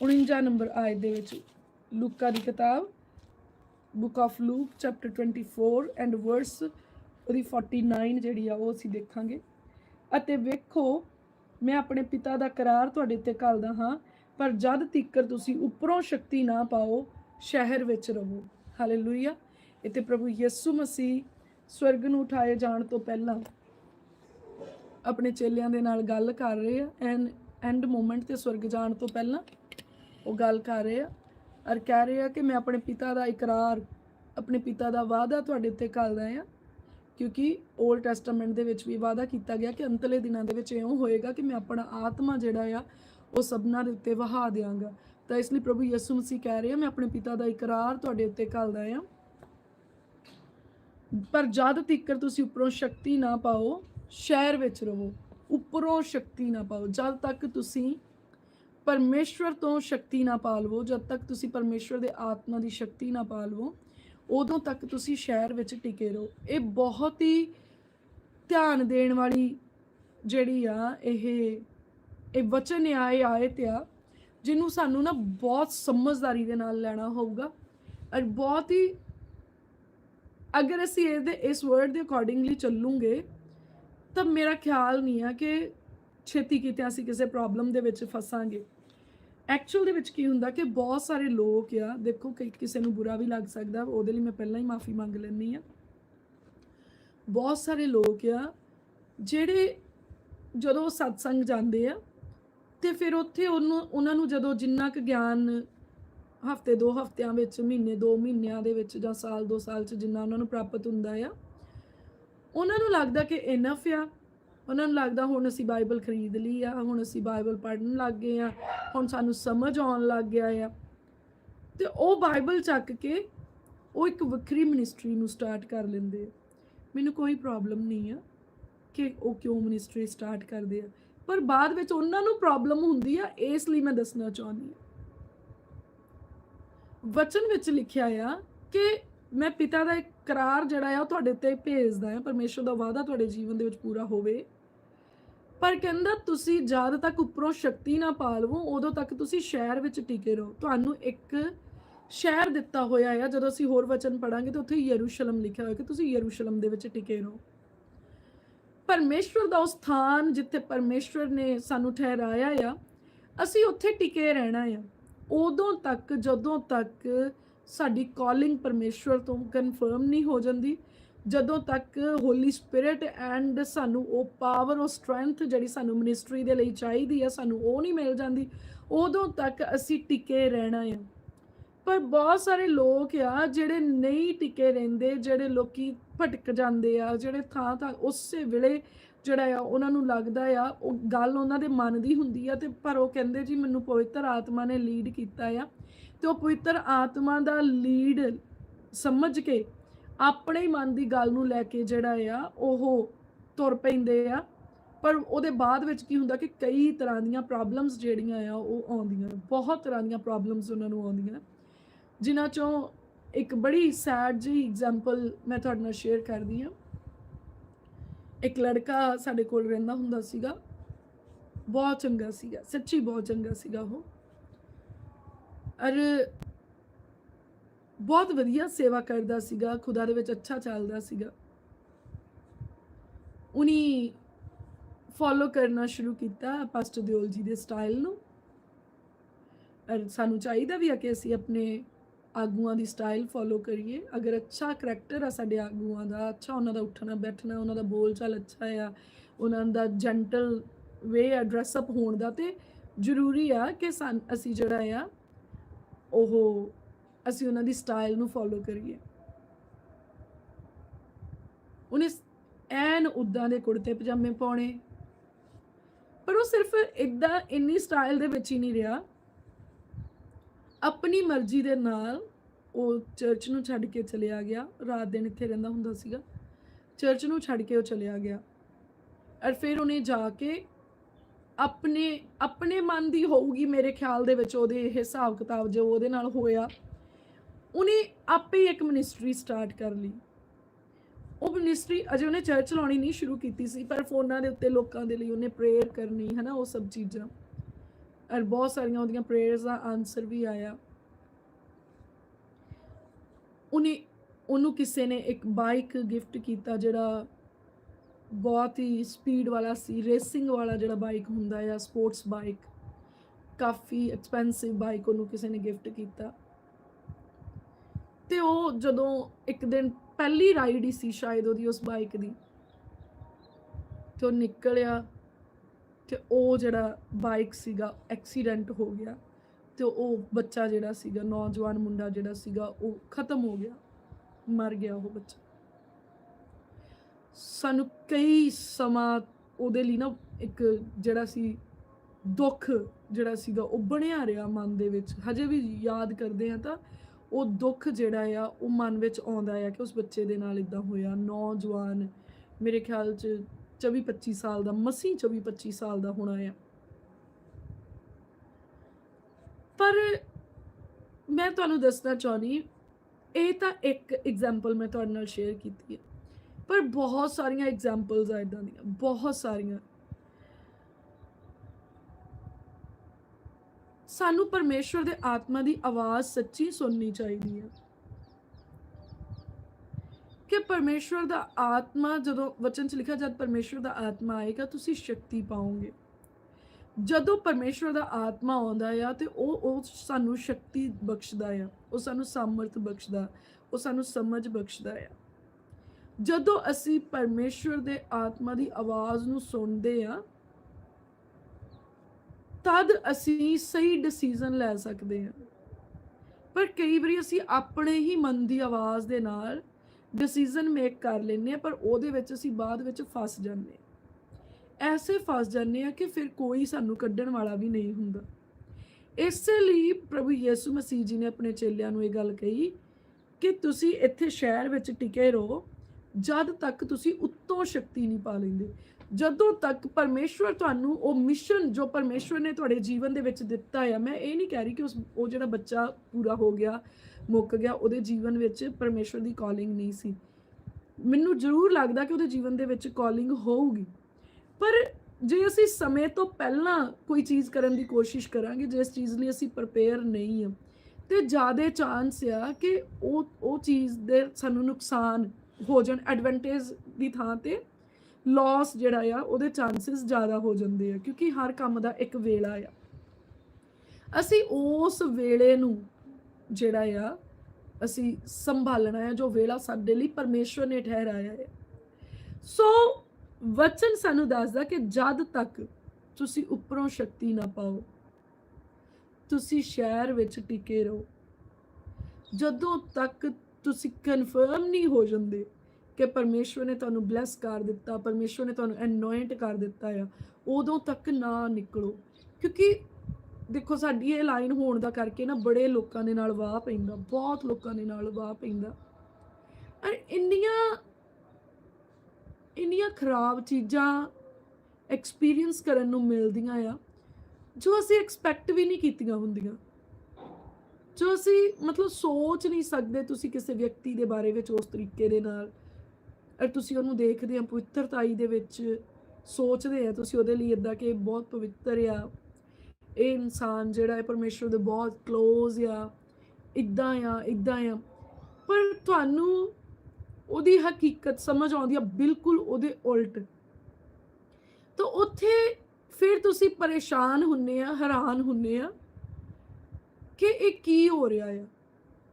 49 number ਆਇਤ ਦੇ ਵਿੱਚ ਲੂਕਾ ਦੀ ਕਿਤਾਬ, book of Luke, chapter 24 and verse ਉਹਦੀ 49 ਜਿਹੜੀ ਆ ਉਹ ਅਸੀਂ ਦੇਖਾਂਗੇ। ਅਤੇ ਵੇਖੋ, ਮੈਂ ਆਪਣੇ ਪਿਤਾ ਦਾ ਕਰਾਰ ਤੁਹਾਡੇ 'ਤੇ ਘੱਲਦਾ ਹਾਂ, ਪਰ ਜਦ ਤੀਕਰ ਤੁਸੀਂ ਉੱਪਰੋਂ ਸ਼ਕਤੀ ਨਾ ਪਾਓ, ਸ਼ਹਿਰ ਵਿੱਚ ਰਹੋ। ਹਾਲੇਲੂਇਆ ਇੱਥੇ ਪ੍ਰਭੂ ਯਿਸੂ ਮਸੀਹ ਸਵਰਗ ਨੂੰ ਉਠਾਏ ਜਾਣ ਤੋਂ ਪਹਿਲਾਂ ਆਪਣੇ ਚੇਲਿਆਂ ਦੇ ਨਾਲ ਗੱਲ ਕਰ ਰਹੇ ਆ ਐਂਡ ਐਂਡ ਮੂਮੈਂਟ ਤੇ ਸਵਰਗ ਜਾਣ ਤੋਂ ਪਹਿਲਾਂ। ਉਹ ਗੱਲ ਕਰ ਰਹੇ ਆ ਔਰ ਕਹਿ ਰਹੇ ਆ ਕਿ ਮੈਂ ਆਪਣੇ ਪਿਤਾ ਦਾ ਇਕਰਾਰ, ਆਪਣੇ ਪਿਤਾ ਦਾ ਵਾਅਦਾ ਤੁਹਾਡੇ ਉੱਤੇ ਘੱਲਦਾ ਆ ਕਿਉਂਕਿ 올ਡ ਟੈਸਟਾਮੈਂਟ ਦੇ ਵਿੱਚ ਵੀ ਵਾਅਦਾ ਕੀਤਾ ਗਿਆ ਕਿ ਅੰਤਲੇ ਦਿਨਾਂ ਦੇ ਵਿੱਚ ਇਉਂ ਹੋਏਗਾ ਕਿ ਮੈਂ ਆਪਣਾ ਆਤਮਾ ਜਿਹੜਾ ਆ, ਉਹ ਸਭਨਾਂ ਦੇ ਉੱਤੇ ਵਹਾ ਦਿਆਂਗਾ। ਤਾਂ ਇਸ ਲਈ ਪ੍ਰਭੂ ਯਿਸੂ ਮਸੀਹ ਕਹਿ ਰਹੇ ਆ, ਮੈਂ ਆਪਣੇ ਪਿਤਾ ਦਾ ਇਕਰਾਰ ਤੁਹਾਡੇ ਉੱਤੇ ਘੱਲਦਾ ਆ ਪਰ ਜਦ ਤੀਕਰ ਤੁਸੀਂ ਉੱਪਰੋਂ ਸ਼ਕਤੀ ਨਾ ਪਾਓ, ਸ਼ਹਿਰ ਵਿੱਚ ਰਹੋ, ਉੱਪਰੋਂ ਸ਼ਕਤੀ ਨਾ ਪਾਓ, ਜਦ ਤੱਕ ਤੁਸੀਂ ਪਰਮੇਸ਼ਵਰ ਤੋਂ ਸ਼ਕਤੀ ਨਾ ਪਾ ਲਵੋ ਜਦ ਤੱਕ ਤੁਸੀਂ ਪਰਮੇਸ਼ਵਰ ਦੇ ਆਤਮਾ ਦੀ ਸ਼ਕਤੀ ਨਾ ਪਾ ਲਵੋ ਉਦੋਂ ਤੱਕ ਤੁਸੀਂ ਸ਼ਹਿਰ ਵਿੱਚ ਟਿਕੇ ਰਹੋ। ਇਹ ਬਹੁਤ ਹੀ ਧਿਆਨ ਦੇਣ ਵਾਲੀ ਜਿਹੜੀ ਆ, ਇਹ ਇਹ ਵਚਨ ਆਏ ਆਇਤ ਆ, ਜਿਹਨੂੰ ਸਾਨੂੰ ਨਾ ਬਹੁਤ ਸਮਝਦਾਰੀ ਦੇ ਨਾਲ ਲੈਣਾ ਹੋਊਗਾ। ਔਰ ਬਹੁਤ ਹੀ, ਅਗਰ ਅਸੀਂ ਇਹਦੇ, ਇਸ ਵਰਡ ਦੇ ਅਕੋਰਡਿੰਗਲੀ ਚੱਲੂਗੇ, ਤਾਂ ਮੇਰਾ ਖਿਆਲ ਨਹੀਂ ਆ ਕਿ ਛੇਤੀ ਕਿਤੇ ਅਸੀਂ ਕਿਸੇ ਪ੍ਰੋਬਲਮ ਦੇ ਵਿੱਚ ਫਸਾਂਗੇ। ਐਕਚੁਅਲ ਦੇ ਵਿੱਚ ਕੀ ਹੁੰਦਾ ਕਿ ਬਹੁਤ ਸਾਰੇ ਲੋਕ ਆ, ਦੇਖੋ ਕਿ ਕਿਸੇ ਨੂੰ ਬੁਰਾ ਵੀ ਲੱਗ ਸਕਦਾ, ਉਹਦੇ ਲਈ ਮੈਂ ਪਹਿਲਾਂ ਹੀ ਮਾਫੀ ਮੰਗ ਲੈਂਦੀ ਆ ਬਹੁਤ ਸਾਰੇ ਲੋਕ ਆ, ਜਿਹੜੇ ਜਦੋਂ ਸਤਸੰਗ ਜਾਂਦੇ ਆ, ਤੇ ਫਿਰ ਉੱਥੇ ਉਹਨੂੰ, ਉਹਨਾਂ ਨੂੰ ਜਦੋਂ ਜਿੰਨਾ ਕੁ ਗਿਆਨ ਹਫ਼ਤੇ, ਦੋ ਹਫਤਿਆਂ ਵਿੱਚ, ਮਹੀਨੇ, ਦੋ ਮਹੀਨਿਆਂ ਦੇ ਵਿੱਚ ਜਾਂ ਸਾਲ, ਦੋ ਸਾਲ ਚ ਜਿੰਨਾ ਉਹਨਾਂ ਨੂੰ ਪ੍ਰਾਪਤ ਹੁੰਦਾ ਆ, ਉਹਨਾਂ ਨੂੰ ਲੱਗਦਾ ਕਿ ਇਨਫ ਆ। ਉਹਨਾਂ ਨੂੰ ਲੱਗਦਾ ਹੁਣ ਅਸੀਂ ਬਾਈਬਲ ਖਰੀਦ ਲਈ ਆ, ਹੁਣ ਅਸੀਂ ਬਾਈਬਲ ਪੜ੍ਹਨ ਲੱਗ ਗਏ ਆ, ਹੁਣ ਸਾਨੂੰ ਸਮਝ ਆਉਣ ਲੱਗ ਗਿਆ ਆ। ਤੇ ਉਹ ਬਾਈਬਲ ਚੱਕ ਕੇ ਉਹ ਇੱਕ ਵੱਖਰੀ ਮਿਨਿਸਟਰੀ ਨੂੰ ਸਟਾਰਟ ਕਰ ਲੈਂਦੇ ਆ। ਮੈਨੂੰ ਕੋਈ ਪ੍ਰੋਬਲਮ ਨਹੀਂ ਆ ਕਿ ਉਹ ਕਿਉਂ ਮਿਨਿਸਟਰੀ ਸਟਾਰਟ ਕਰਦੇ ਆ। ਪਰ ਬਾਅਦ ਵਿੱਚ ਉਹਨਾਂ ਨੂੰ ਪ੍ਰੋਬਲਮ ਹੁੰਦੀ ਆ, ਇਸ ਲਈ ਮੈਂ ਦੱਸਣਾ ਚਾਹੁੰਦੀ ਆ। ਵਚਨ ਵਿੱਚ ਲਿਖਿਆ ਆ ਕਿ ਮੈਂ ਪਿਤਾ ਦਾ ਇੱਕ ਕਰਾਰ ਜਿਹੜਾ ਆ ਉਹ ਤੁਹਾਡੇ 'ਤੇ ਭੇਜਦਾ ਹਾਂ ਪਰਮੇਸ਼ਰ ਦਾ ਵਾਅਦਾ ਤੁਹਾਡੇ ਜੀਵਨ ਦੇ ਵਿੱਚ ਪੂਰਾ ਹੋਵੇ। ਪਰ ਕਹਿੰਦਾ ਤੁਸੀਂ ਜਦ ਤੱਕ ਉੱਪਰੋਂ ਸ਼ਕਤੀ ਨਾ ਪਾ ਲਵੋ ਉਦੋਂ ਤੱਕ ਤੁਸੀਂ ਸ਼ਹਿਰ ਵਿੱਚ ਟਿਕੇ ਰਹੋ। ਤੁਹਾਨੂੰ ਇੱਕ ਸ਼ਹਿਰ ਦਿੱਤਾ ਹੋਇਆ ਆ, ਜਦੋਂ ਅਸੀਂ ਹੋਰ ਵਚਨ ਪੜਾਂਗੇ ਤਾਂ ਉੱਥੇ ਯਰੂਸ਼ਲਮ ਲਿਖਿਆ ਹੋਇਆ ਕਿ ਤੁਸੀਂ ਯਰੂਸ਼ਲਮ ਦੇ ਵਿੱਚ ਟਿਕੇ ਰਹੋ। ਪਰਮੇਸ਼ਵਰ ਦਾ ਉਹ ਸਥਾਨ ਜਿੱਥੇ ਪਰਮੇਸ਼ਵਰ ਨੇ ਸਾਨੂੰ ਠਹਿਰਾਇਆ ਆ, ਅਸੀਂ ਉੱਥੇ ਟਿਕੇ ਰਹਿਣਾ ਆ। ਉਦੋਂ ਤੱਕ, ਜਦੋਂ ਤੱਕ ਸਾਡੀ ਕਾਲਿੰਗ ਪਰਮੇਸ਼ਵਰ ਤੋਂ ਕਨਫਰਮ ਨਹੀਂ ਹੋ ਜਾਂਦੀ। ਜਦੋਂ ਤੱਕ ਹੋਲੀ ਸਪਿਰਿਟ ਐਂਡ ਸਾਨੂੰ ਉਹ ਪਾਵਰ ਉਹ ਸਟਰੈਂਥ ਜਿਹੜੀ ਸਾਨੂੰ ਮਿਨਿਸਟਰੀ ਦੇ ਲਈ ਚਾਹੀਦੀ ਆ, ਸਾਨੂੰ ਉਹ ਨਹੀਂ ਮਿਲ ਜਾਂਦੀ, ਉਦੋਂ ਤੱਕ ਅਸੀਂ ਟਿਕੇ ਰਹਿਣਾ ਆ। ਪਰ ਬਹੁਤ ਸਾਰੇ ਲੋਕ ਆ ਜਿਹੜੇ ਨਹੀਂ ਟਿਕੇ ਰਹਿੰਦੇ, ਜਿਹੜੇ ਲੋਕੀ ਭਟਕ ਜਾਂਦੇ ਆ, ਜਿਹੜੇ ਥਾਂ ਥਾਂ ਉਸੇ ਵੇਲੇ ਜਿਹੜਾ ਆ ਉਹਨਾਂ ਨੂੰ ਲੱਗਦਾ ਆ, ਉਹ ਗੱਲ ਉਹਨਾਂ ਦੇ ਮਨ ਦੀ ਹੁੰਦੀ ਆ ਤੇ ਪਰ ਉਹ ਕਹਿੰਦੇ ਜੀ ਮੈਨੂੰ ਪਵਿੱਤਰ ਆਤਮਾ ਨੇ ਲੀਡ ਕੀਤਾ ਆ। ਤੇ ਉਹ ਪਵਿੱਤਰ ਆਤਮਾ ਦਾ ਲੀਡ ਸਮਝ ਕੇ ਆਪਣੇ ਮਨ ਦੀ ਗੱਲ ਨੂੰ ਲੈ ਕੇ ਜਿਹੜਾ ਆ, ਉਹ ਤੁਰ ਪੈਂਦੇ ਆ। ਪਰ ਉਹਦੇ ਬਾਅਦ ਵਿੱਚ ਕੀ ਹੁੰਦਾ ਕਿ ਕਈ ਤਰ੍ਹਾਂ ਦੀਆਂ ਪ੍ਰੋਬਲਮਸ ਜਿਹੜੀਆਂ ਆ, ਉਹ ਆਉਂਦੀਆਂ ਬਹੁਤ ਤਰ੍ਹਾਂ ਦੀਆਂ ਪ੍ਰੋਬਲਮਸ ਉਹਨਾਂ ਨੂੰ ਆਉਂਦੀਆਂ ਜਿਨ੍ਹਾਂ ਚੋਂ ਇੱਕ ਬੜੀ ਸੈਡ ਜੀ ਐਗਜ਼ਾਮਪਲ ਮੈਂ ਤੁਹਾਡੇ ਨਾਲ ਸ਼ੇਅਰ ਕਰਦੀ ਹਾਂ। ਇੱਕ ਲੜਕਾ ਸਾਡੇ ਕੋਲ ਰਹਿੰਦਾ ਹੁੰਦਾ ਸੀਗਾ। ਬਹੁਤ ਚੰਗਾ ਸੀਗਾ, ਸੱਚੀ ਬਹੁਤ ਚੰਗਾ ਸੀਗਾ ਉਹ। ਔਰ ਬਹੁਤ ਵਧੀਆ ਸੇਵਾ ਕਰਦਾ ਸੀਗਾ, ਖੁਦਾ ਦੇ ਵਿੱਚ ਅੱਛਾ ਚੱਲਦਾ ਸੀਗਾ। ਉਨੀ ਫੋਲੋ ਕਰਨਾ ਸ਼ੁਰੂ ਕੀਤਾ ਪਾਸਟਰ ਦਿਓਲ ਜੀ ਦੇ ਸਟਾਈਲ ਨੂੰ। ਔਰ ਸਾਨੂੰ ਚਾਹੀਦਾ ਵੀ ਆ ਕਿ ਅਸੀਂ ਆਪਣੇ ਆਗੂਆਂ ਦੀ ਸਟਾਈਲ ਫੋਲੋ ਕਰੀਏ। ਅਗਰ ਅੱਛਾ ਕਰੈਕਟਰ ਆ ਸਾਡੇ ਆਗੂਆਂ ਦਾ, ਅੱਛਾ ਉਹਨਾਂ ਦਾ ਉੱਠਣਾ, ਬੈਠਣਾ, ਉਹਨਾਂ ਦਾ ਬੋਲ ਚਾਲ ਅੱਛਾ ਆ, ਉਹਨਾਂ ਦਾ ਜੈਂਟਲ ਵੇ ਆ ਡਰੈਸ ਅਪ ਹੋਣ ਦਾ, ਤੇ ਜ਼ਰੂਰੀ ਆ ਕਿ ਸਾਨ ਅਸੀਂ ਜਿਹੜਾ ਆ ਉਹ ਅਸੀਂ ਉਹਨਾਂ ਦੀ ਸਟਾਈਲ ਨੂੰ ਫੋਲੋ ਕਰੀਏ। ਉਹਨੇ ਐਨ ਉਦਾਂ ਦੇ ਕੁੜਤੇ ਪਜਾਮੇ ਪਾਉਣੇ। ਪਰ ਉਹ ਸਿਰਫ ਇਦਾਂ ਇੰਨੀ ਸਟਾਈਲ ਦੇ ਵਿੱਚ ਹੀ ਨਹੀਂ ਰਿਹਾ। ਆਪਣੀ ਮਰਜ਼ੀ ਦੇ ਨਾਲ ਉਹ ਚਰਚ ਨੂੰ ਛੱਡ ਕੇ ਚਲਿਆ ਗਿਆ। ਰਾਤ ਦਿਨ ਇੱਥੇ ਰਹਿੰਦਾ ਹੁੰਦਾ ਸੀਗਾ। ਚਰਚ ਨੂੰ ਛੱਡ ਕੇ ਉਹ ਚਲਿਆ ਗਿਆ। ਔਰ ਫਿਰ ਉਹਨੇ ਜਾ ਕੇ ਆਪਣੇ ਆਪਣੇ ਮਨ ਦੀ ਹੋਊਗੀ ਮੇਰੇ ਖਿਆਲ ਦੇ ਵਿੱਚ ਉਹਦੇ ਇਹ ਹਿਸਾਬ ਕਿਤਾਬ ਜੋ ਉਹਦੇ ਨਾਲ ਹੋਇਆ। ਉਹਨੇ ਆਪੇ ਹੀ ਇੱਕ ਮਿਨਿਸਟਰੀ ਸਟਾਰਟ ਕਰ ਲਈ। ਉਹ ਮਿਨਿਸਟਰੀ ਅਜੇ ਉਹਨੇ ਚਰਚ ਚਲਾਉਣੀ ਨਹੀਂ ਸ਼ੁਰੂ ਕੀਤੀ ਸੀ, ਪਰ ਫੋਨਾਂ ਦੇ ਉੱਤੇ ਲੋਕਾਂ ਦੇ ਲਈ ਉਹਨੇ ਪ੍ਰੇਅਰ ਕਰਨੀ ਹੈ ਨਾ ਉਹ ਸਭ ਚੀਜ਼ਾਂ। ਔਰ ਬਹੁਤ ਸਾਰੀਆਂ ਉਹਦੀਆਂ ਪ੍ਰੇਅਰਸ ਦਾ ਆਨਸਰ ਵੀ ਆਇਆ। ਉਹਨੇ, ਉਹਨੂੰ ਕਿਸੇ ਨੇ ਇੱਕ ਬਾਈਕ ਗਿਫਟ ਕੀਤਾ ਜਿਹੜਾ ਬਹੁਤ ਹੀ ਸਪੀਡ ਵਾਲਾ ਸੀ ਰੇਸਿੰਗ ਵਾਲਾ ਜਿਹੜਾ ਬਾਈਕ ਹੁੰਦਾ ਆ ਸਪੋਰਟਸ ਬਾਈਕ ਕਾਫੀ ਐਕਸਪੈਂਸਿਵ ਬਾਈਕ ਉਹਨੂੰ ਕਿਸੇ ਨੇ ਗਿਫਟ ਕੀਤਾ। ਤੇ ਉਹ ਜਦੋਂ ਇੱਕ ਦਿਨ ਪਹਿਲੀ ਰਾਈਡ ਹੀ ਸੀ ਸ਼ਾਇਦ ਉਹਦੀ ਉਸ ਬਾਈਕ ਦੀ, ਤੇ ਉਹ ਨਿਕਲਿਆ ਤੇ ਉਹ ਜਿਹੜਾ ਬਾਈਕ ਸੀਗਾ ਐਕਸੀਡੈਂਟ ਹੋ ਗਿਆ ਤੇ ਉਹ ਬੱਚਾ ਜਿਹੜਾ ਸੀਗਾ, ਨੌਜਵਾਨ ਮੁੰਡਾ ਜਿਹੜਾ ਸੀਗਾ ਉਹ ਖਤਮ ਹੋ ਗਿਆ, ਮਰ ਗਿਆ ਉਹ ਬੱਚਾ। ਸਾਨੂੰ ਕਈ ਸਮਾਂ ਉਹਦੇ ਲਈ ਨਾ ਇੱਕ ਜਿਹੜਾ ਸੀ ਦੁੱਖ ਜਿਹੜਾ ਸੀਗਾ ਉਹ ਬਣਿਆ ਰਿਹਾ ਮਨ ਦੇ ਵਿੱਚ। ਹਜੇ ਵੀ ਯਾਦ ਕਰਦੇ ਆ ਤਾਂ ਉਹ ਦੁੱਖ ਜਿਹੜਾ ਆ, ਉਹ ਮਨ ਵਿੱਚ ਆਉਂਦਾ ਆ ਕਿ ਉਸ ਬੱਚੇ ਦੇ ਨਾਲ ਇਦਾਂ ਹੋਇਆ। ਨੌਜਵਾਨ ਮੇਰੇ ਖਿਆਲ 'ਚ 24 25 ਸਾਲ ਦਾ ਮਸੀ 24 25 ਸਾਲ ਦਾ ਹੋਣਾ ਆ। ਪਰ ਮੈਂ ਤੁਹਾਨੂੰ ਦੱਸਣਾ ਚਾਹੁੰਦੀ ਇਹ ਤਾਂ ਇੱਕ ਐਗਜ਼ਾਮਪਲ ਮੈਂ ਤੁਹਾਡੇ ਨਾਲ ਸ਼ੇਅਰ ਕੀਤੀ ਹੈ ਪਰ ਬਹੁਤ ਸਾਰੀਆਂ ਐਗਜ਼ਾਮਪਲਸ ਆ ਇਦਾਂ ਦੀਆਂ, ਬਹੁਤ ਸਾਰੀਆਂ। ਸਾਨੂੰ ਪਰਮੇਸ਼ਵਰ ਦੇ ਆਤਮਾ ਦੀ ਆਵਾਜ਼ ਸੱਚੀ ਸੁਣਨੀ ਚਾਹੀਦੀ ਹੈ ਕਿ ਪਰਮੇਸ਼ਵਰ ਦਾ ਆਤਮਾ, ਜਦੋਂ ਵਚਨ ਚ ਲਿਖਿਆ ਜਦ ਪਰਮੇਸ਼ਵਰ ਦਾ ਆਤਮਾ ਆਏਗਾ, ਤੁਸੀਂ ਸ਼ਕਤੀ ਪਾਓਗੇ। ਜਦੋਂ ਪਰਮੇਸ਼ਵਰ ਦਾ ਆਤਮਾ ਆਉਂਦਾ ਆ, ਤੇ ਉਹ ਉਹ ਸਾਨੂੰ ਸ਼ਕਤੀ ਬਖਸ਼ਦਾ ਆ, ਉਹ ਸਾਨੂੰ ਸਮਰਥ ਬਖਸ਼ਦਾ, ਉਹ ਸਾਨੂੰ ਸਮਝ ਬਖਸ਼ਦਾ ਆ। ਜਦੋਂ ਅਸੀਂ ਪਰਮੇਸ਼ਵਰ ਦੇ ਆਤਮਾ ਦੀ ਆਵਾਜ਼ ਨੂੰ ਸੁਣਦੇ ਆ ਤਦ ਅਸੀਂ ਸਹੀ ਡਿਸੀਜਨ ਲੈ ਸਕਦੇ ਹਾਂ। ਪਰ ਕਈ ਵਾਰੀ ਅਸੀਂ ਆਪਣੇ ਹੀ ਮਨ ਦੀ ਆਵਾਜ਼ ਦੇ ਨਾਲ ਡਿਸੀਜਨ ਮੇਕ ਕਰ ਲੈਂਦੇ ਆ ਪਰ ਉਹਦੇ ਵਿੱਚ ਅਸੀਂ ਬਾਅਦ ਵਿੱਚ ਫਸ ਜਾਂਦੇ ਹਾਂ। ਐਸੇ ਫਸ ਜਾਂਦੇ ਆ ਕਿ ਫਿਰ ਕੋਈ ਸਾਨੂੰ ਕੱਢਣ ਵਾਲਾ ਵੀ ਨਹੀਂ ਹੁੰਦਾ। ਇਸੇ ਲਈ ਪ੍ਰਭੂ ਯਿਸੂ ਮਸੀਹ ਜੀ ਨੇ ਆਪਣੇ ਚੇਲਿਆਂ ਨੂੰ ਇਹ ਗੱਲ ਕਹੀ ਕਿ ਤੁਸੀਂ ਇੱਥੇ ਸ਼ਹਿਰ ਵਿੱਚ ਟਿਕੇ ਰਹੋ ਜਦ ਤੱਕ ਤੁਸੀਂ ਉੱਤੋਂ ਸ਼ਕਤੀ ਨਹੀਂ ਪਾ ਲੈਂਦੇ, ਜਦੋਂ ਤੱਕ ਪਰਮੇਸ਼ਵਰ ਤੁਹਾਨੂੰ ਉਹ ਮਿਸ਼ਨ ਜੋ ਪਰਮੇਸ਼ਵਰ ਨੇ ਤੁਹਾਡੇ ਜੀਵਨ ਦੇ ਵਿੱਚ ਦਿੱਤਾ ਹੈ ਮੈਂ ਇਹ ਨਹੀਂ ਕਹਿ ਰਹੀ ਕਿ ਉਸ, ਉਹ ਜਿਹੜਾ ਬੱਚਾ ਪੂਰਾ ਹੋ ਗਿਆ, ਮੁੱਕ ਗਿਆ, ਉਹਦੇ ਜੀਵਨ ਵਿੱਚ ਪਰਮੇਸ਼ਵਰ ਦੀ ਕਾਲਿੰਗ ਨਹੀਂ ਸੀ। ਮੈਨੂੰ ਜ਼ਰੂਰ ਲੱਗਦਾ ਕਿ ਉਹਦੇ ਜੀਵਨ ਦੇ ਵਿੱਚ ਕਾਲਿੰਗ ਹੋਊਗੀ। ਪਰ ਜੇ ਅਸੀਂ ਸਮੇਂ ਤੋਂ ਪਹਿਲਾਂ ਕੋਈ ਚੀਜ਼ ਕਰਨ ਦੀ ਕੋਸ਼ਿਸ਼ ਕਰਾਂਗੇ ਜਿਸ ਚੀਜ਼ ਲਈ ਅਸੀਂ ਪ੍ਰਪੇਅਰ ਨਹੀਂ ਹਾਂ ਤੇ ਜ਼ਿਆਦਾ ਚਾਂਸ ਆ ਕਿ ਉਹ ਉਹ ਚੀਜ਼ ਦੇ ਸਾਨੂੰ ਨੁਕਸਾਨ ਹੋ ਜਾਣ ਐਡਵਾਂਟੇਜ ਦੀ ਥਾਂ ਤੇ ਲਾਸ ਜਿਹੜਾ ਆ, ਉਹਦੇ ਚਾਂਸਸ ਜ਼ਿਆਦਾ ਹੋ ਜਾਂਦੇ ਆ, ਕਿਉਂਕਿ ਹਰ ਕੰਮ ਦਾ ਇੱਕ ਵੇਲਾ ਆ। ਅਸੀਂ ਉਸ ਵੇਲੇ ਨੂੰ ਜਿਹੜਾ ਆ, ਅਸੀਂ ਸੰਭਾਲਣਾ ਹੈ ਜੋ ਵੇਲਾ ਸਾਡੇ ਲਈ ਪਰਮੇਸ਼ਵਰ ਨੇ ਠਹਿਰਾਇਆ ਹੈ ਸੋ ਵਚਨ ਸਾਨੂੰ ਦੱਸਦਾ ਕਿ ਜਦ ਤੱਕ ਤੁਸੀਂ ਉੱਪਰੋਂ ਸ਼ਕਤੀ ਨਾ ਪਾਓ, ਤੁਸੀਂ ਸ਼ਹਿਰ ਵਿੱਚ ਟਿਕੇ ਰਹੋ। ਜਦੋਂ ਤੱਕ ਤੁਸੀਂ ਕਨਫਰਮ ਨਹੀਂ ਹੋ ਜਾਂਦੇ ਕਿ ਪਰਮੇਸ਼ਵਰ ਨੇ ਤੁਹਾਨੂੰ ਬਲੈਸ ਕਰ ਦਿੱਤਾ, ਪਰਮੇਸ਼ਵਰ ਨੇ ਤੁਹਾਨੂੰ ਅਨੋਇੰਟ ਕਰ ਦਿੱਤਾ ਆ, ਉਦੋਂ ਤੱਕ ਨਾ ਨਿਕਲੋ। ਕਿਉਂਕਿ ਦੇਖੋ, ਸਾਡੀ ਇਹ ਲਾਈਨ ਹੋਣ ਦਾ ਕਰਕੇ ਨਾ ਬੜੇ ਲੋਕਾਂ ਦੇ ਨਾਲ ਵਾਹ ਪੈਂਦਾ, ਬਹੁਤ ਲੋਕਾਂ ਦੇ ਨਾਲ ਵਾਹ ਪੈਂਦਾ। ਔਰ ਇੰਨੀਆਂ ਇੰਨੀਆਂ ਖਰਾਬ ਚੀਜ਼ਾਂ ਐਕਸਪੀਰੀਅੰਸ ਕਰਨ ਨੂੰ ਮਿਲਦੀਆਂ ਆ, ਜੋ ਅਸੀਂ ਐਕਸਪੈਕਟ ਵੀ ਨਹੀਂ ਕੀਤੀਆਂ ਹੁੰਦੀਆਂ। ਜੋ ਅਸੀਂ ਮਤਲਬ ਸੋਚ ਨਹੀਂ ਸਕਦੇ ਤੁਸੀਂ ਕਿਸੇ ਵਿਅਕਤੀ ਦੇ ਬਾਰੇ ਵਿੱਚ ਉਸ ਤਰੀਕੇ ਦੇ ਨਾਲ। ਔਰ ਤੁਸੀਂ ਉਹਨੂੰ ਦੇਖਦੇ ਆ, ਪਵਿੱਤਰਤਾਈ ਦੇ ਵਿੱਚ ਸੋਚਦੇ ਆ, ਤੁਸੀਂ ਉਹਦੇ ਲਈ ਇਦਾਂ ਕਿ ਬਹੁਤ ਪਵਿੱਤਰ ਆ। ਇਹ ਇਨਸਾਨ ਜਿਹੜਾ ਹੈ ਪਰਮੇਸ਼ਰ ਦੇ ਬਹੁਤ ক্লোਜ਼ ਆ ਇਦਾਂ ਆ ਇਦਾਂ ਆ। ਪਰ ਤੁਹਾਨੂੰ ਉਹਦੀ ਹਕੀਕਤ ਸਮਝ ਆਉਂਦੀ ਆ, ਬਿਲਕੁਲ ਉਹਦੇ ਉਲਟ। ਤਾਂ ਉੱਥੇ ਫਿਰ ਤੁਸੀਂ ਪਰੇਸ਼ਾਨ ਹੁੰਨੇ ਆ, ਹੈਰਾਨ ਹੁੰਨੇ ਆ। ਕਿ ਇਹ ਕੀ ਹੋ ਰਿਹਾ ਆ?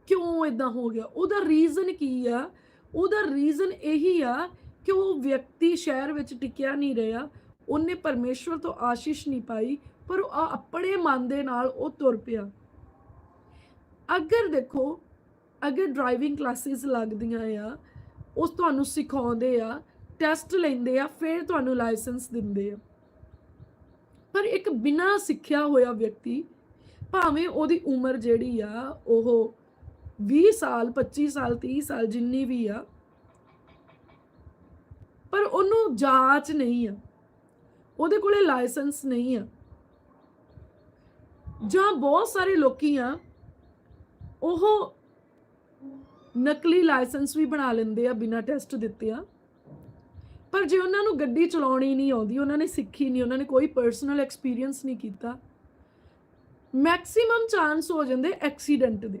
ਕਿਉਂ ਇਦਾਂ ਹੋ ਗਿਆ? ਉਹਦਾ ਰੀਜ਼ਨ ਕੀ ਆ? ਉਹਦਾ ਰੀਜ਼ਨ ਇਹੀ ਆ ਕਿ ਉਹ ਵਿਅਕਤੀ ਸ਼ਹਿਰ ਵਿੱਚ ਟਿਕਿਆ ਨਹੀਂ ਰਿਹਾ। ਉਹਨੇ ਪਰਮੇਸ਼ਵਰ ਤੋਂ ਆਸ਼ੀਸ਼ ਨਹੀਂ ਪਾਈ, ਪਰ ਉਹ ਆਪਣੇ ਮਨ ਦੇ ਨਾਲ ਉਹ ਤੁਰ ਪਿਆ। ਅਗਰ ਦੇਖੋ, ਅਗਰ ਡਰਾਈਵਿੰਗ ਕਲਾਸਿਸ ਲੱਗਦੀਆਂ ਆ, ਉਸ ਤੁਹਾਨੂੰ ਸਿਖਾਉਂਦੇ ਆ ਟੈਸਟ ਲੈਂਦੇ ਆ, ਫਿਰ ਤੁਹਾਨੂੰ ਲਾਇਸੈਂਸ ਦਿੰਦੇ ਆ। ਪਰ ਇੱਕ ਬਿਨਾ ਸਿੱਖਿਆ ਹੋਇਆ ਵਿਅਕਤੀ ਭਾਵੇਂ ਉਹਦੀ ਉਮਰ ਜਿਹੜੀ ਆ, ਉਹ 20 ਸਾਲ 25 ਸਾਲ 30 ਸਾਲ ਜਿੰਨੀ ਵੀ ਆ, ਪਰ ਉਹਨੂੰ ਜਾਂਚ ਨਹੀਂ ਆ। ਉਹਦੇ ਕੋਲੇ ਲਾਇਸੈਂਸ ਨਹੀਂ ਆ। ਜਾਂ ਬਹੁਤ ਸਾਰੇ ਲੋਕੀ ਆ, ਉਹ ਨਕਲੀ ਲਾਇਸੈਂਸ ਵੀ ਬਣਾ ਲੈਂਦੇ ਆ, ਬਿਨਾਂ ਟੈਸਟ ਦਿੱਤੇ ਆ। ਪਰ ਜੇ ਉਹਨਾਂ ਨੂੰ ਗੱਡੀ ਚਲਾਉਣੀ ਨਹੀਂ ਆਉਂਦੀ, ਉਹਨਾਂ ਨੇ ਸਿੱਖੀ ਨਹੀਂ, ਉਹਨਾਂ ਨੇ ਕੋਈ ਪਰਸਨਲ ਐਕਸਪੀਰੀਅੰਸ ਨਹੀਂ ਕੀਤਾ ਮੈਕਸਿਮਮ ਚਾਂਸ ਹੋ ਜਾਂਦੇ ਐਕਸੀਡੈਂਟ ਦੇ।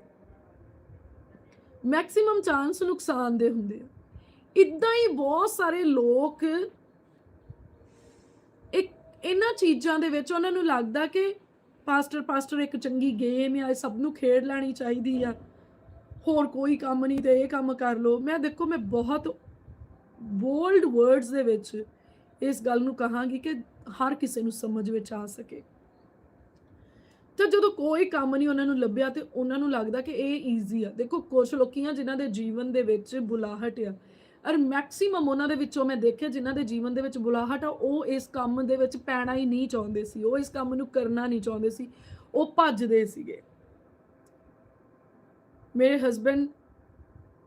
ਮੈਕਸਿਮਮ ਚਾਂਸ ਨੁਕਸਾਨ ਦੇ ਹੁੰਦੇ ਆ। ਇਦਾਂ ਹੀ ਬਹੁਤ ਸਾਰੇ ਲੋਕ ਇੱਕ, ਇਹਨਾਂ ਚੀਜ਼ਾਂ ਦੇ ਵਿੱਚ ਉਹਨਾਂ ਨੂੰ ਲੱਗਦਾ ਕਿ ਪਾਸਟਰ ਪਾਸਟਰ ਇੱਕ ਚੰਗੀ ਗੇਮ ਆ, ਇਹ ਸਭ ਨੂੰ ਖੇਡ ਲੈਣੀ ਚਾਹੀਦੀ ਆ। ਹੋਰ ਕੋਈ ਕੰਮ ਨਹੀਂ ਤੇ ਇਹ ਕੰਮ ਕਰ ਲੋ ਮੈਂ ਦੇਖੋ, ਮੈਂ ਬਹੁਤ ਬੋਲਡ ਵਰਡਸ ਦੇ ਵਿੱਚ ਇਸ ਗੱਲ ਨੂੰ ਕਹਾਂਗੀ ਕਿ ਹਰ ਕਿਸੇ ਨੂੰ ਸਮਝ ਵਿੱਚ ਆ ਸਕੇ। ਤਾਂ ਜਦੋਂ ਕੋਈ ਕੰਮ ਨਹੀਂ ਉਹਨਾਂ ਨੂੰ ਲੱਭਿਆ ਤੇ ਉਹਨਾਂ ਨੂੰ ਲੱਗਦਾ ਕਿ ਇਹ ਈਜ਼ੀ ਆ। ਦੇਖੋ ਕੁਝ ਆ ਜਿਨ੍ਹਾਂ ਦੇ ਜੀਵਨ ਦੇ ਵਿੱਚ ਬੁਲਾਹਟ ਆ। ਔਰ ਮੈਕਸਿਮਮ ਉਹਨਾਂ ਦੇ ਵਿੱਚੋਂ ਮੈਂ ਦੇਖਿਆ ਜਿਨ੍ਹਾਂ ਦੇ ਜੀਵਨ ਦੇ ਵਿੱਚ ਬੁਲਾਹਟ ਆ, ਉਹ ਇਸ ਕੰਮ ਦੇ ਵਿੱਚ ਪੈਣਾ ਹੀ ਨਹੀਂ ਚਾਹੁੰਦੇ ਸੀ। ਉਹ ਇਸ ਕੰਮ ਨੂੰ ਕਰਨਾ ਨਹੀਂ ਚਾਹੁੰਦੇ ਸੀ। ਉਹ ਭੱਜਦੇ ਸੀਗੇ। ਮੇਰੇ ਹਸਬੰਡ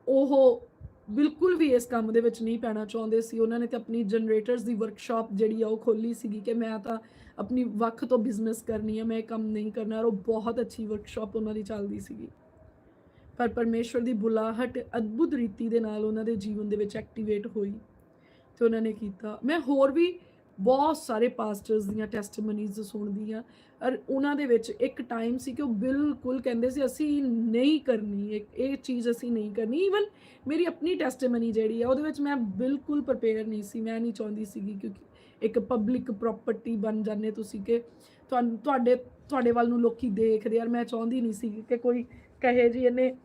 ਉਹ ਬਿਲਕੁਲ ਵੀ ਇਸ ਕੰਮ ਦੇ ਵਿੱਚ ਨਹੀਂ ਪੈਣਾ ਚਾਹੁੰਦੇ ਸੀ। ਉਹਨਾਂ ਨੇ ਤੇ ਆਪਣੀ ਜਨਰੇਟਰਸ ਦੀ ਵਰਕਸ਼ਾਪ ਜਿਹੜੀ ਆ ਉਹ ਖੋਲੀ ਸੀਗੀ ਕਿ ਮੈਂ ਤਾਂ ਆਪਣੀ ਵੱਖ ਤੋਂ ਬਿਜ਼ਨਸ ਕਰਨੀ ਹੈ, ਮੈਂ ਇਹ ਕੰਮ ਨਹੀਂ ਕਰਨਾ ਔਰ ਉਹ ਬਹੁਤ ਅੱਛੀ ਵਰਕਸ਼ਾਪ ਉਹਨਾਂ ਦੀ ਚੱਲਦੀ ਸੀਗੀ। ਪਰ ਪਰਮੇਸ਼ਵਰ ਦੀ ਬੁਲਾਹਟ ਅਦਭੁਤ ਰੀਤੀ ਦੇ ਨਾਲ ਉਹਨਾਂ ਦੇ ਜੀਵਨ ਦੇ ਵਿੱਚ ਐਕਟੀਵੇਟ ਹੋਈ ਤੇ ਉਹਨਾਂ ਨੇ ਕੀਤਾ। ਮੈਂ ਹੋਰ ਵੀ ਬਹੁਤ ਸਾਰੇ ਪਾਸਟਰਸ ਦੀਆਂ ਟੈਸਟੀਮਨੀਜ਼ ਸੁਣਦੀ ਆ ਔਰ ਉਹਨਾਂ ਦੇ ਵਿੱਚ ਇੱਕ ਟਾਈਮ ਸੀ ਕਿ ਉਹ ਬਿਲਕੁਲ ਕਹਿੰਦੇ ਸੀ, ਅਸੀਂ ਨਹੀਂ ਕਰਨੀ, ਇਹ ਇਹ ਚੀਜ਼ ਅਸੀਂ ਨਹੀਂ ਕਰਨੀ। ਈਵਨ ਮੇਰੀ ਆਪਣੀ ਟੈਸਟੀਮਨੀ ਜਿਹੜੀ ਆ, ਉਹਦੇ ਵਿੱਚ ਮੈਂ ਬਿਲਕੁਲ ਪ੍ਰਪੇਅਰ ਨਹੀਂ ਸੀ। ਮੈਂ ਨਹੀਂ ਚਾਹੁੰਦੀ ਸੀਗੀ ਕਿਉਂਕਿ ਇੱਕ ਪਬਲਿਕ ਪ੍ਰਾਪਰਟੀ ਬਣ ਜਾਂਦੇ ਤੁਸੀਂ ਕਿ ਤੁਹਾਨੂੰ ਤੁਹਾਡੇ ਤੁਹਾਡੇ ਵੱਲ ਨੂੰ ਲੋਕੀ ਦੇਖਦੇ ਯਾਰ ਮੈਂ ਚਾਹੁੰਦੀ ਨਹੀਂ ਸੀ ਕਿ ਕੋਈ ਕਹੇ ਜੀ ਇਹਨੇ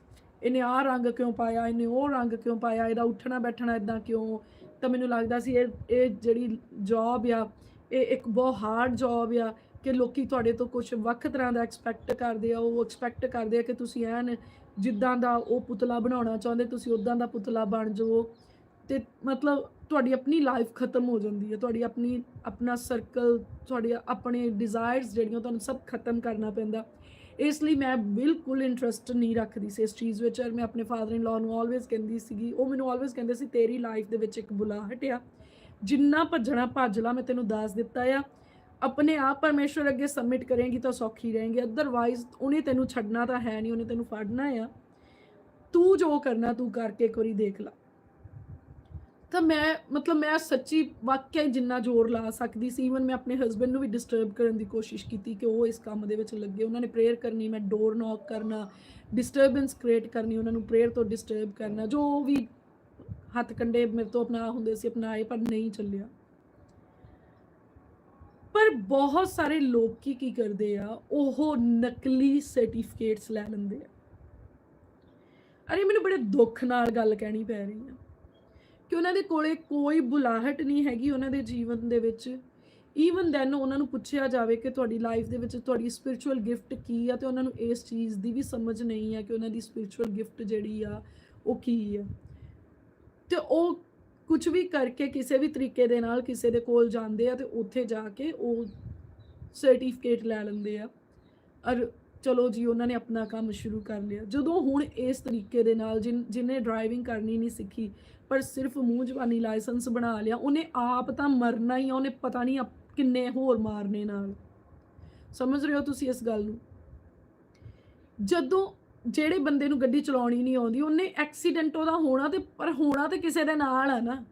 ਇਹਨੇ ਆਹ ਰੰਗ ਕਿਉਂ ਪਾਇਆ, ਇਹਨੇ ਉਹ ਰੰਗ ਕਿਉਂ ਪਾਇਆ, ਇਹਦਾ ਉੱਠਣਾ ਬੈਠਣਾ ਇਦਾਂ ਕਿਉਂ? ਤਾਂ ਮੈਨੂੰ ਲੱਗਦਾ ਸੀ ਇਹ ਇਹ ਜਿਹੜੀ ਜੌਬ ਆ, ਇਹ ਇੱਕ ਬਹੁਤ ਹਾਰਡ ਜੌਬ ਆ ਕਿ ਲੋਕੀ ਤੁਹਾਡੇ ਤੋਂ ਕੁਝ ਵੱਖ ਤਰ੍ਹਾਂ ਦਾ ਐਕਸਪੈਕਟ ਕਰਦੇ ਆ। ਉਹ ਐਕਸਪੈਕਟ ਕਰਦੇ ਆ ਕਿ ਤੁਸੀਂ ਐਨ ਜਿੱਦਾਂ ਦਾ ਉਹ ਪੁਤਲਾ ਬਣਾਉਣਾ ਚਾਹੁੰਦੇ, ਤੁਸੀਂ ਉਦਾਂ ਦਾ ਪੁਤਲਾ ਬਣ ਜਾਓ। ਤੇ ਮਤਲਬ ਤੁਹਾਡੀ ਆਪਣੀ ਲਾਈਫ ਖਤਮ ਹੋ ਜਾਂਦੀ ਹੈ, ਤੁਹਾਡੀ ਆਪਣੀ, ਆਪਣਾ ਸਰਕਲ ਤੁਹਾਡੇ ਆਪਣੇ ਡਿਜ਼ਾਇਰਸ ਜਿਹੜੀਆਂ ਤੁਹਾਨੂੰ ਸਭ ਖਤਮ ਕਰਨਾ ਪੈਂਦਾ। ਇਸ ਲਈ ਮੈਂ ਬਿਲਕੁਲ ਇੰਟਰਸਟ ਨਹੀਂ ਰੱਖਦੀ ਸੀ ਇਸ ਚੀਜ਼ ਵਿੱਚ। ਔਰ ਮੈਂ ਆਪਣੇ ਫਾਦਰ ਇਨ ਲਾ ਨੂੰ ਆਲਵੇਜ਼ ਕਹਿੰਦੀ ਸੀਗੀ, ਉਹ ਮੈਨੂੰ ਆਲਵੇਜ਼ ਕਹਿੰਦੇ ਸੀ, ਤੇਰੀ ਲਾਈਫ ਦੇ ਵਿੱਚ ਇੱਕ ਬੁਲਾਹਟ ਆ ਜਿੰਨਾ ਭੱਜਣਾ ਭੱਜ ਲਾ, ਮੈਂ ਤੈਨੂੰ ਦੱਸ ਦਿੱਤਾ ਆ। ਆਪਣੇ ਆਪ ਪਰਮੇਸ਼ਵਰ ਅੱਗੇ ਸਬਮਿਟ ਕਰੇਂਗੀ ਤਾਂ ਸੌਖੀ ਰਹੇਂਗੀ। ਅਦਰਵਾਈਜ਼ ਉਹਨੇ ਤੈਨੂੰ ਛੱਡਣਾ ਤਾਂ ਹੈ ਨਹੀਂ, ਉਹਨੇ ਤੈਨੂੰ ਫੜਨਾ ਆ। ਤੂੰ ਜੋ ਕਰਨਾ, ਤੂੰ ਕਰਕੇ ਇੱਕ ਵਾਰੀ ਦੇਖ ਲੈ। ਤਾਂ ਮੈਂ, ਮਤਲਬ ਮੈਂ ਸੱਚੀ ਵਾਕਿਆ ਹੀ ਜਿੰਨਾ ਜ਼ੋਰ ਲਾ ਸਕਦੀ ਸੀ ਈਵਨ ਮੈਂ ਆਪਣੇ ਹਸਬੰਡ ਨੂੰ ਵੀ ਡਿਸਟਰਬ ਕਰਨ ਦੀ ਕੋਸ਼ਿਸ਼ ਕੀਤੀ ਕਿ ਉਹ ਇਸ ਕੰਮ ਦੇ ਵਿੱਚ ਲੱਗੇ। ਉਹਨਾਂ ਨੇ ਪ੍ਰੇਅਰ ਕਰਨੀ, ਮੈਂ ਡੋਰ ਨੌਕ ਕਰਨਾ ਡਿਸਟਰਬੈਂਸ ਕ੍ਰੀਏਟ ਕਰਨੀ, ਉਹਨਾਂ ਨੂੰ ਪ੍ਰੇਅਰ ਤੋਂ ਡਿਸਟਰਬ ਕਰਨਾ, ਜੋ ਵੀ ਹੱਥ ਕੰਡੇ ਮੇਰੇ ਤੋਂ ਅਪਣਾ ਹੁੰਦੇ ਸੀ, ਅਪਣਾਏ, ਪਰ ਨਹੀਂ ਚੱਲਿਆ। ਪਰ ਬਹੁਤ ਸਾਰੇ ਲੋਕ ਕੀ ਕੀ ਕਰਦੇ ਆ, ਉਹ ਨਕਲੀ ਸਰਟੀਫਿਕੇਟਸ ਲੈ ਲੈਂਦੇ ਆ। ਅਰੇ, ਮੈਨੂੰ ਬੜੇ ਦੁੱਖ ਨਾਲ ਗੱਲ ਕਹਿਣੀ ਪੈ ਰਹੀ ਆ। ਕਿ ਉਹਨਾਂ ਦੇ ਕੋਲੇ ਕੋਈ ਬੁਲਾਹਟ ਨਹੀਂ ਹੈਗੀ ਉਹਨਾਂ ਦੇ ਜੀਵਨ ਦੇ ਵਿੱਚ। ਈਵਨ ਦੈਨ ਉਹਨਾਂ ਨੂੰ ਪੁੱਛਿਆ ਜਾਵੇ ਕਿ ਤੁਹਾਡੀ ਲਾਈਫ ਦੇ ਵਿੱਚ ਤੁਹਾਡੀ ਸਪਿਰਚੁਅਲ ਗਿਫਟ ਕੀ ਆ ਤੇ ਉਹਨਾਂ ਨੂੰ ਇਸ ਚੀਜ਼ ਦੀ ਵੀ ਸਮਝ ਨਹੀਂ ਆ ਕਿ ਉਹਨਾਂ ਦੀ ਸਪਿਰਚੁਅਲ ਗਿਫਟ ਜਿਹੜੀ ਆ, ਉਹ ਕੀ ਆ। ਤੇ ਉਹ ਕੁਝ ਵੀ ਕਰਕੇ ਕਿਸੇ ਵੀ ਤਰੀਕੇ ਦੇ ਨਾਲ ਕਿਸੇ ਦੇ ਕੋਲ ਜਾਂਦੇ ਆ ਤੇ ਉੱਥੇ ਜਾ ਕੇ ਉਹ ਸਰਟੀਫਿਕੇਟ ਲੈ ਲੈਂਦੇ ਆ। ਔਰ ਚਲੋ ਜੀ, ਉਹਨਾਂ ਨੇ ਆਪਣਾ ਕੰਮ ਸ਼ੁਰੂ ਕਰ ਲਿਆ। ਜਦੋਂ ਹੁਣ ਇਸ ਤਰੀਕੇ ਦੇ ਨਾਲ ਜਿਨ ਜਿਹਨੇ ਡਰਾਈਵਿੰਗ ਕਰਨੀ ਨਹੀਂ ਸਿੱਖੀ, ਪਰ ਸਿਰਫ ਮੂੰਹ ਜਵਾਨੀ ਲਾਇਸੈਂਸ ਬਣਾ ਲਿਆ, ਉਹਨੇ ਆਪ ਤਾਂ ਮਰਨਾ ਹੀ ਆ, ਉਹਨੇ ਪਤਾ ਨਹੀਂ ਕਿੰਨੇ ਹੋਰ ਮਾਰਨੇ ਨਾਲ। ਸਮਝ ਰਹੇ ਹੋ ਤੁਸੀਂ ਇਸ ਗੱਲ ਨੂੰ? ਜਦੋਂ ਜਿਹੜੇ ਬੰਦੇ ਨੂੰ ਗੱਡੀ ਚਲਾਉਣੀ ਨਹੀਂ ਆਉਂਦੀ, ਉਹਨੇ ਐਕਸੀਡੈਂਟ ਉਹਦਾ ਹੋਣਾ ਤੇ, ਪਰ ਹੋਣਾ ਤੇ ਕਿਸੇ ਦੇ ਨਾਲ ਆ ਨਾ।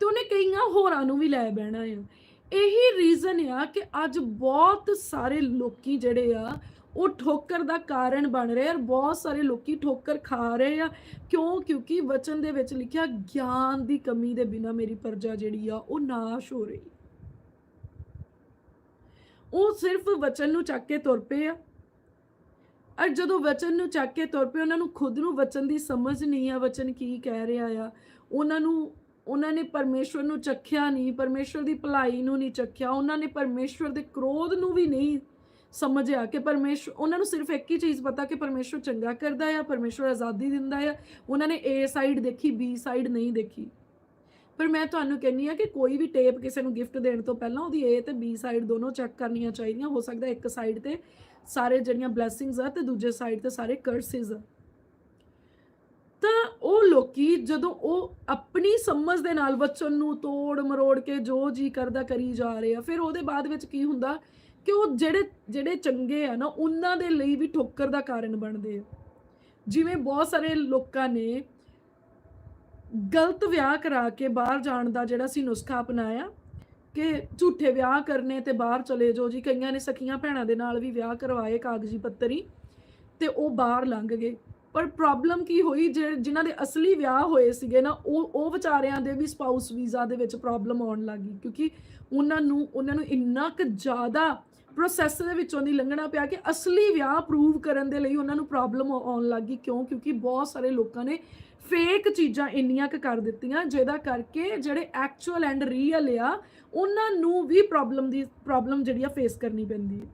ਤੇ ਉਹਨੇ ਕਈਆਂ ਹੋਰਾਂ ਨੂੰ ਵੀ ਲੈ ਬਹਿਣਾ ਆ। ਇਹੀ ਰੀਜ਼ਨ ਆ ਕਿ ਅੱਜ ਬਹੁਤ ਸਾਰੇ ਲੋਕੀ ਜਿਹੜੇ ਆ ਉਹ ਠੋਕਰ ਦਾ ਕਾਰਨ ਬਣ ਰਿਹਾ ਆ ਔਰ ਬਹੁਤ ਸਾਰੇ ਲੋਕੀ ਠੋਕਰ ਖਾ ਰਹੇ ਆ। ਕਿਉਂ? ਕਿਉਂਕਿ ਵਚਨ ਦੇ ਵਿੱਚ ਲਿਖਿਆ, ਗਿਆਨ ਦੀ ਕਮੀ ਦੇ ਬਿਨਾ ਮੇਰੀ ਪਰਜਾ ਜਿਹੜੀ ਆ, ਉਹ ਨਾਸ਼ ਹੋ ਰਹੀ। ਉਹ ਸਿਰਫ ਵਚਨ ਨੂੰ ਚੱਕ ਕੇ ਤੁਰ ਪਏ ਆ। ਔਰ ਜਦੋਂ ਵਚਨ ਨੂੰ ਚੱਕ ਕੇ ਤੁਰ ਪਏ, ਉਹਨਾਂ ਨੂੰ ਖੁਦ ਨੂੰ ਵਚਨ ਦੀ ਸਮਝ ਨਹੀਂ ਆ, ਵਚਨ ਕੀ ਕਹਿ ਰਿਹਾ ਆ। ਉਹਨਾਂ ਨੂੰ, ਉਹਨਾਂ ਨੇ ਪਰਮੇਸ਼ਵਰ ਨੂੰ ਚੱਖਿਆ ਨਹੀਂ, ਪਰਮੇਸ਼ਵਰ ਦੀ ਭਲਾਈ ਨੂੰ ਨਹੀਂ ਚੱਖਿਆ, ਉਹਨਾਂ ਨੇ ਪਰਮੇਸ਼ਵਰ ਦੇ ਕ੍ਰੋਧ ਨੂੰ ਵੀ ਨਹੀਂ ਸਮਝਿਆ ਕਿ ਪਰਮੇਸ਼ਵਰ ਉਹਨਾਂ ਨੂੰ ਸਿਰਫ ਇੱਕ ਹੀ ਚੀਜ਼ ਪਤਾ ਕਿ ਪਰਮੇਸ਼ਵਰ ਚੰਗਾ ਕਰਦਾ ਆ, ਪਰਮੇਸ਼ਵਰ ਆਜ਼ਾਦੀ ਦਿੰਦਾ ਆ। ਉਹਨਾਂ ਨੇ ਏ ਸਾਈਡ ਦੇਖੀ ਬੀ ਸਾਈਡ ਨਹੀਂ ਦੇਖੀ। ਪਰ ਮੈਂ ਤੁਹਾਨੂੰ ਕਹਿੰਨੀ ਆ ਕਿ ਕੋਈ ਵੀ ਟੇਪ ਕਿਸੇ ਨੂੰ ਗਿਫਟ ਦੇਣ ਤੋਂ ਪਹਿਲਾਂ ਉਹਦੀ ਏ ਤੇ ਬੀ ਸਾਈਡ ਦੋਨੋਂ ਚੈੱਕ ਕਰਨੀਆਂ ਚਾਹੀਦੀਆਂ। ਹੋ ਸਕਦਾ ਇੱਕ ਸਾਈਡ ਤੇ ਸਾਰੇ ਜਿਹੜੀਆਂ ਬਲੇਸਿੰਗਸ ਆ ਤੇ ਦੂਜੇ ਸਾਈਡ ਤੇ ਸਾਰੇ ਕਰਸਿਸ ਆ। ਤਾਂ ਉਹ ਲੋਕੀ ਜਦੋਂ ਉਹ ਆਪਣੀ ਸਮਝ ਦੇ ਨਾਲ ਵਚਨ ਨੂੰ ਤੋੜ ਮਰੋੜ ਕੇ ਜੋ ਜੀ ਕਰਦਾ ਕਰੀ ਜਾ ਰਹੇ ਆ, ਫਿਰ ਉਹਦੇ ਬਾਅਦ ਵਿੱਚ ਕੀ ਹੁੰਦਾ? ਕਿ ਉਹ ਜਿਹੜੇ ਜਿਹੜੇ ਚੰਗੇ ਆ ਨਾ, ਉਹਨਾਂ ਦੇ ਲਈ ਵੀ ਠੋਕਰ ਦਾ ਕਾਰਨ ਬਣਦੇ ਆ। ਜਿਵੇਂ ਬਹੁਤ ਸਾਰੇ ਲੋਕਾਂ ਨੇ ਗਲਤ ਵਿਆਹ ਕਰਾ ਕੇ ਬਾਹਰ ਜਾਣ ਦਾ ਜਿਹੜਾ ਸੀ ਨੁਸਖਾ ਅਪਣਾਇਆ, ਕਿ ਝੂਠੇ ਵਿਆਹ ਕਰਨੇ ਤੇ ਬਾਹਰ ਚਲੇ ਜਾਓ ਜੀ। ਕਈਆਂ ਨੇ ਸਖੀਆਂ ਭੈਣਾਂ ਦੇ ਨਾਲ ਵੀ ਵਿਆਹ ਕਰਵਾਏ ਕਾਗਜ਼ੀ ਪੱਤਰੀ ਤੇ ਉਹ ਬਾਹਰ ਲੰਘ ਗਏ। ਪਰ ਪ੍ਰੋਬਲਮ ਕੀ ਹੋਈ? ਜੇ- ਜਿਨ੍ਹਾਂ ਦੇ ਅਸਲੀ ਵਿਆਹ ਹੋਏ ਸੀਗੇ ਨਾ, ਉਹ ਉਹ ਵਿਚਾਰਿਆਂ ਦੇ ਵੀ ਸਪਾਊਸ ਵੀਜ਼ਾ ਦੇ ਵਿੱਚ ਪ੍ਰੋਬਲਮ ਆਉਣ ਲੱਗੀ ਕਿਉਂਕਿ ਉਹਨਾਂ ਨੂੰ ਉਹਨਾਂ ਨੂੰ ਇੰਨਾ ਕੁ ਜ਼ਿਆਦਾ ਪ੍ਰੋਸੈਸ ਦੇ ਵਿੱਚੋਂ ਦੀ ਲੰਘਣਾ ਪਿਆ ਕਿ ਅਸਲੀ ਵਿਆਹ ਪ੍ਰੂਵ ਕਰਨ ਦੇ ਲਈ ਉਹਨਾਂ ਨੂੰ ਪ੍ਰੋਬਲਮ ਆਉਣ ਲੱਗੀ ਕਿਉਂ? ਕਿਉਂਕਿ ਬਹੁਤ ਸਾਰੇ ਲੋਕਾਂ ਨੇ ਫੇਕ ਚੀਜ਼ਾਂ ਇੰਨੀਆਂ ਕੁ ਕਰ ਦਿੱਤੀਆਂ, ਜਿਹਦਾ ਕਰਕੇ ਜਿਹੜੇ ਐਕਚੁਅਲ ਐਂਡ ਰੀਅਲ ਆ, ਉਹਨਾਂ ਨੂੰ ਵੀ ਪ੍ਰੋਬਲਮ ਦੀ ਪ੍ਰੋਬਲਮ ਜਿਹੜੀ ਆ ਫੇਸ ਕਰਨੀ ਪੈਂਦੀ ਹੈ।